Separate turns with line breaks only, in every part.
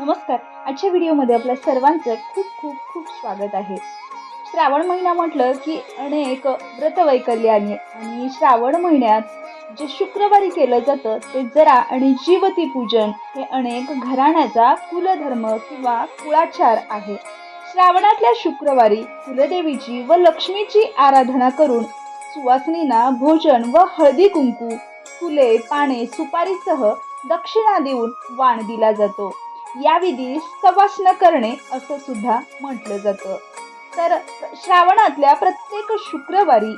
नमस्कार. आजच्या व्हिडिओमध्ये आपल्या सर्वांचं खूप खूप खूप स्वागत आहे. श्रावण महिना म्हटलं की अनेक व्रतवैकल्याने आणि श्रावण महिन्यात जे शुक्रवारी केलं जातं ते जरा आणि जीवती पूजन हे अनेक घराण्याचा कुलधर्म किंवा कुळाचार आहे. श्रावणातल्या शुक्रवारी कुलदेवीची व लक्ष्मीची आराधना करून सुवासिनींना भोजन व हळदी कुंकू फुले पाने सुपारीसह दक्षिणा देऊन वाण दिला जातो. या विधीस सवाष्ण करणे असं सुद्धा म्हटलं जातं. तर श्रावणातल्या प्रत्येक शुक्रवारी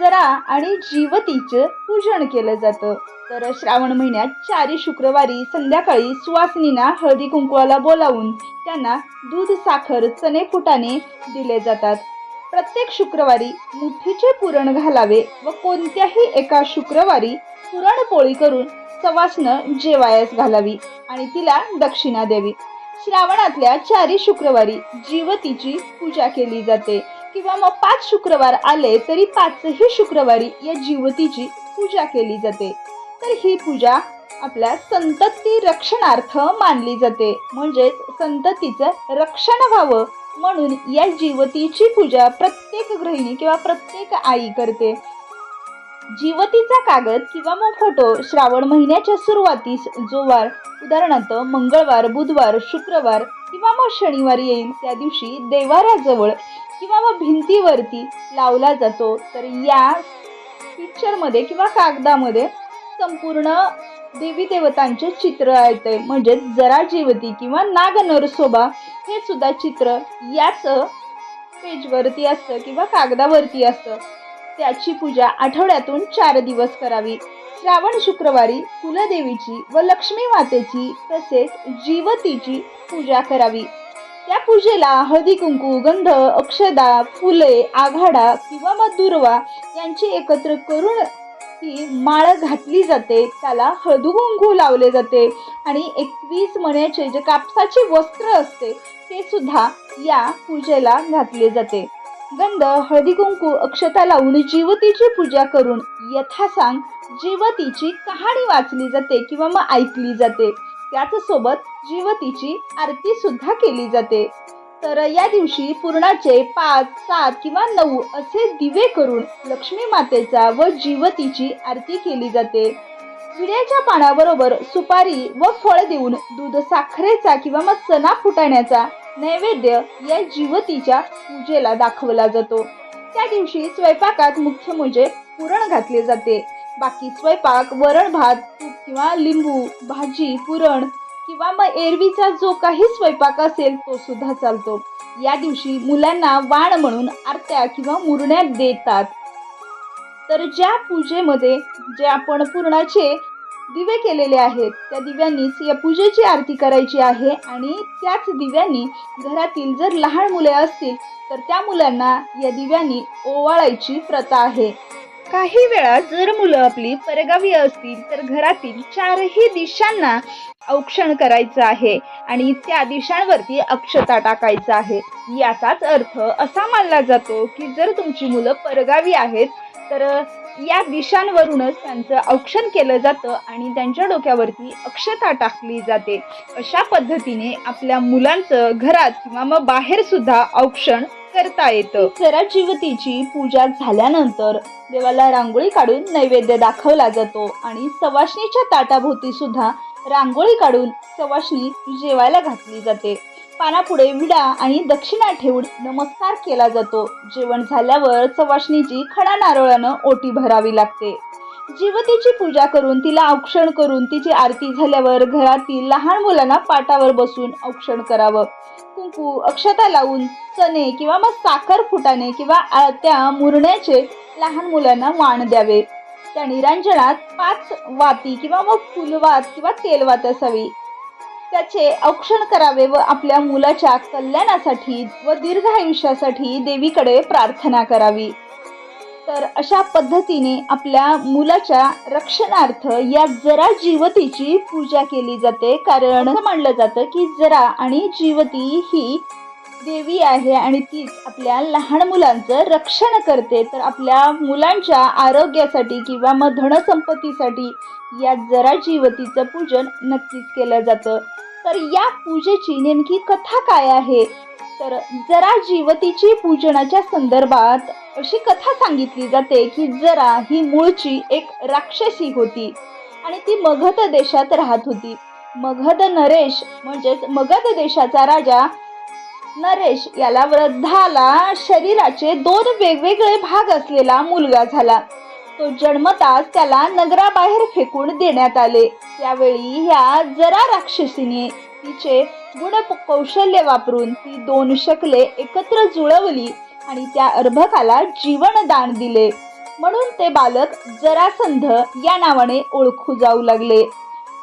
जरा आणि जीवतीचं पूजन केलं जातं. तर श्रावण महिन्यात चारी शुक्रवारी संध्याकाळी सुवासिनींना हळदी कुंकवाला बोलावून त्यांना दूध साखर चणे फुटाने दिले जातात. प्रत्येक शुक्रवारी मुठीचे पुरण घालावे व कोणत्याही एका शुक्रवारी पुरणपोळी करून सवासनं जेवायस घालावी. आणि तिला दक्षिणा द्यावी श्रावणातल्या चारी शुक्रवारी जीवतीची पूजा केली जाते. किंवा मग पाच शुक्रवार आले तरी पाचही शुक्रवारी या जीवतीची पूजा केली जाते. तर ही पूजा आपल्या संतती रक्षणार्थ मानली जाते. म्हणजेच संततीचं रक्षण व्हावं म्हणून या जीवतीची पूजा प्रत्येक गृहिणी किंवा प्रत्येक आई करते. जीवतीचा कागद किंवा मग फोटो श्रावण महिन्याच्या सुरुवातीस जो वार उदाहरणार्थ मंगळवार बुधवार शुक्रवार किंवा मग शनिवार येईल त्या दिवशी देवाऱ्याजवळ किंवा मग भिंतीवरती लावला जातो. तर या पिक्चरमध्ये किंवा कागदामध्ये संपूर्ण देवी देवतांचे चित्र येते म्हणजे जरा जीवती किंवा नाग नरसोबा हे सुद्धा चित्र याच पेजवरती असतं किंवा कागदावरती असतं. त्याची पूजा आठवड्यातून चार दिवस करावी. श्रावण शुक्रवारी कुलदेवीची व लक्ष्मी मातेची तसेच जीवतीची पूजा करावी. त्या पूजेला हळदी कुंकू गंध अक्षदा फुले आघाडा किंवा मग दुर्वा यांची एकत्र करून ती माळ घातली जाते. त्याला हळदू कुंकू लावले जाते आणि एकवीस मण्याचे जे कापसाचे वस्त्र असते ते सुद्धा या पूजेला घातले जाते. गंध हळदी कुंकू अक्षता लावून जीवतीची पूजा करून यथासांग जीवतीची कहाणी वाचली जाते किंवा मग ऐकली जाते. त्याचसोबत जीवतीची आरती सुद्धा केली जाते. तर या दिवशी पूर्णाचे पाच सात किंवा नऊ असे दिवे करून लक्ष्मी मातेचा व जीवतीची आरती केली जाते. विड्याच्या पानाबरोबर सुपारी व फळ देऊन दूध साखरेचा किंवा मग चना फुटाण्याचा नैवेद्य या जीवतीच्या पूजेला दाखवला जातो. त्या दिवशी स्वयंपाकात मुख्य म्हणजे पुरण घातले जाते. बाकी स्वयंपाक वरण भात तूप किंवा लिंबू भाजी पुरण किंवा मग एरवीचा जो काही स्वयंपाक असेल तो सुद्धा चालतो. या दिवशी मुलांना वाण म्हणून आरत्या किंवा मुरण्या देतात. तर ज्या पूजेमध्ये जे आपण पुरणाचे दिवे केलेले आहेत. त्या दिव्यांनीच या पूजेची आरती करायची आहे आणि त्याच दिव्यांनी घरातील जर लहान मुले असतील तर त्या मुलांना या दिव्यांनी ओवाळायची प्रथा आहे. काही वेळा जर मुलं आपली परगावी असतील तर घरातील चारही दिशांना औक्षण करायचं आहे आणि त्या दिशांवरती अक्षता टाकायचं आहे. याचाच अर्थ असा मानला जातो की जर तुमची मुलं परगावी आहेत तर या दिशांवरूनच त्यांचं औक्षण केलं जातं आणि त्यांच्या डोक्यावरती अक्षता टाकली जाते. अशा पद्धतीने आपल्या मुलांचं घरात किंवा मग बाहेर सुद्धा औक्षण करता येतं. सराजीवतीची पूजा झाल्यानंतर देवाला रांगोळी काढून नैवेद्य दाखवला जातो आणि सवाशणीच्या ताटाभोवती सुद्धा रांगोळी काढून सवाशणी जेवायला घातली जाते. पानापुढे विडा आणि दक्षिणा ठेवून नमस्कार केला जातो. जेवण झाल्यावर सवाशणीची खडा नारळानं ओटी भरावी लागते. जीवतीची पूजा करून तिला औक्षण करून तिची आरती झाल्यावर घरातील लहान मुलांना पाटावर बसून औक्षण करावं. कुंकू अक्षता लावून चणे किंवा मग साखर फुटाने किंवा आळत्या मुरण्याचे लहान मुलांना वाण द्यावे. त्या निरांजनात पाच वाती किंवा मग फुलवात किंवा तेलवात असावी. त्याचे औक्षण करावे व आपल्या मुलाच्या कल्याणासाठी व दीर्घ आयुष्यासाठी देवीकडे प्रार्थना करावी. तर अशा पद्धतीने आपल्या मुलाच्या रक्षणार्थ या जरा जीवतीची पूजा केली जाते. कारण मानलं म्हणलं जातं की जरा आणि जीवती ही देवी आहे आणि तीच आपल्या लहान मुलांचं रक्षण करते तर आपल्या मुलांच्या आरोग्यासाठी किंवा मग धनसंपत्तीसाठी या जरा जीवतीचं पूजन नक्कीच केलं जातं. तर या पूजेची नेमकी कथा काय आहे? तर जरा जीवतीची पूजनाच्या संदर्भात अशी कथा सांगितली जाते की जरा ही मूळची एक राक्षसी होती आणि ती मगध देशात राहत होती. मगध नरेश म्हणजेच मगध देशाचा राजा नरेश याला वृद्धाला शरीराचे दोन वेगवेगळे भाग असलेला मुलगा झाला. तो जन्मताच त्याला नगराबाहेर फेकून देण्यात आले. त्यावेळी ह्या जरा राक्षसीने तिचे गुण कौशल्य वापरून ती दोन शकले एकत्र जुळवली आणि त्या अर्भकाला जीवनदान दिले. म्हणून ते बालक जरासंध या नावाने ओळखू जाऊ लागले.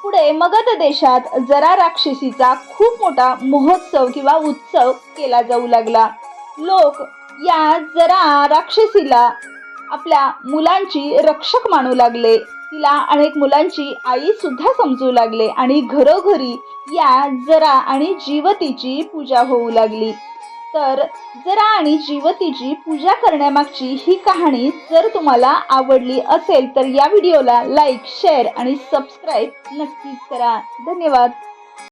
पुढे मगध देशात जरा राक्षसीचा खूप मोठा महोत्सव किंवा उत्सव केला जाऊ लागला. लोक या जरा राक्षसीला आपल्या मुलांची रक्षक मानू लागले. तिला अनेक मुलांची आई सुद्धा समजू लागले आणि घरोघरी या जरा आणि जीवतीची पूजा होऊ लागली. तर जरा आणि जीवतीची पूजा करण्यामागची ही कहाणी जर तुम्हाला आवडली असेल तर या व्हिडिओला लाईक शेअर आणि सबस्क्राईब नक्कीच करा. धन्यवाद.